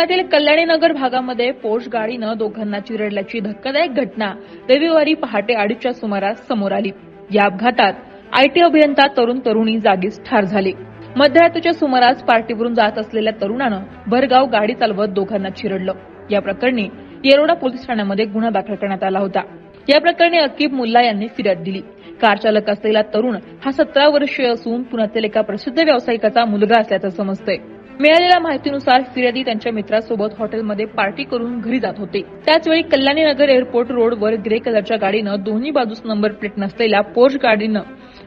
पुण्यातील कल्याणीनगर भागामध्ये पोष गाडीनं दोघांना चिरडल्याची धक्कादायक घटना रविवारी पहाटे अडीचच्या सुमारास समोर आली. या अपघातात आयटी अभियंता तरुण तरुणी जागीच ठार झाले. मध्यरात्रीच्या सुमारास पार्टीवरून जात असलेल्या तरुणानं भरगाव गाडी चालवत दोघांना चिरडलं. या प्रकरणी येरोडा पोलीस ठाण्यामध्ये गुन्हा दाखल करण्यात आला होता. या प्रकरणी अकीब मुल्ला यांनी फिर्याद दिली. कार चालक असलेला तरुण हा सतरा वर्षीय असून पुण्यातील एका प्रसिद्ध व्यावसायिकाचा मुलगा असल्याचं समजतंय. मिळालेल्या माहितीनुसार फिर्यादी त्यांच्या मित्रासोबत हॉटेलमध्ये पार्टी करून घरी जात होते. त्याचवेळी कल्याणी नगर एअरपोर्ट रोडवर ग्रे कलरच्या गाडीनं दोन्ही बाजूस नंबर प्लेट नसलेल्या पोर्च गाडीनं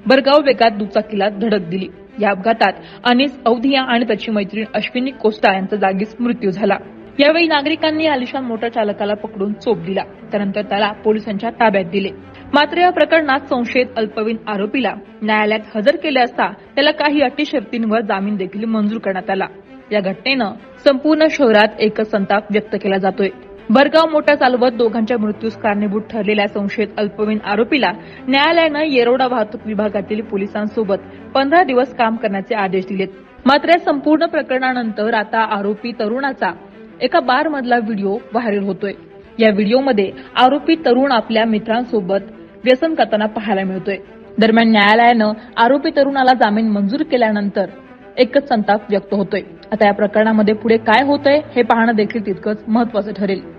बरगाव वेगात दुचाकीला धडक दिली. या अपघातात अनिस अवधिया आणि त्याची मैत्रीण अश्विनी कोस्टा यांचा जागीच मृत्यू झाला. यावेळी नागरिकांनी आलिशान मोटर चालकाला पकडून चोप दिला. त्यानंतर त्याला पोलिसांच्या ताब्यात दिले. मात्र या प्रकरणात संशयित अल्पवयीन आरोपीला न्यायालयात हजर केले असता त्याला काही अटी शर्तींवर जामीन देखील मंजूर करण्यात आला. या घटनेनं संपूर्ण शहरात एकच संताप व्यक्त केला जातोय. भरगाव मोठा चालवत दोघांच्या मृत्यूस कारणीभूत ठरलेल्या संशयित अल्पवयीन आरोपीला न्यायालयानं येरोडा वाहतूक विभागातील पोलिसांसोबत पंधरा दिवस काम करण्याचे आदेश दिलेत. मात्र या संपूर्ण प्रकरणानंतर आता आरोपी तरुणाचा एका बार मधला व्हिडिओ व्हायरल होतोय. या व्हिडिओमध्ये आरोपी तरुण आपल्या मित्रांसोबत व्यसन करताना पाहायला मिळतोय. दरम्यान न्यायालयानं आरोपी तरुणाला जामीन मंजूर केल्यानंतर एकच संताप व्यक्त होतोय. आता या प्रकरणामध्ये पुढे काय होतंय हे पाहणं देखील तितकंच महत्वाचं ठरेल.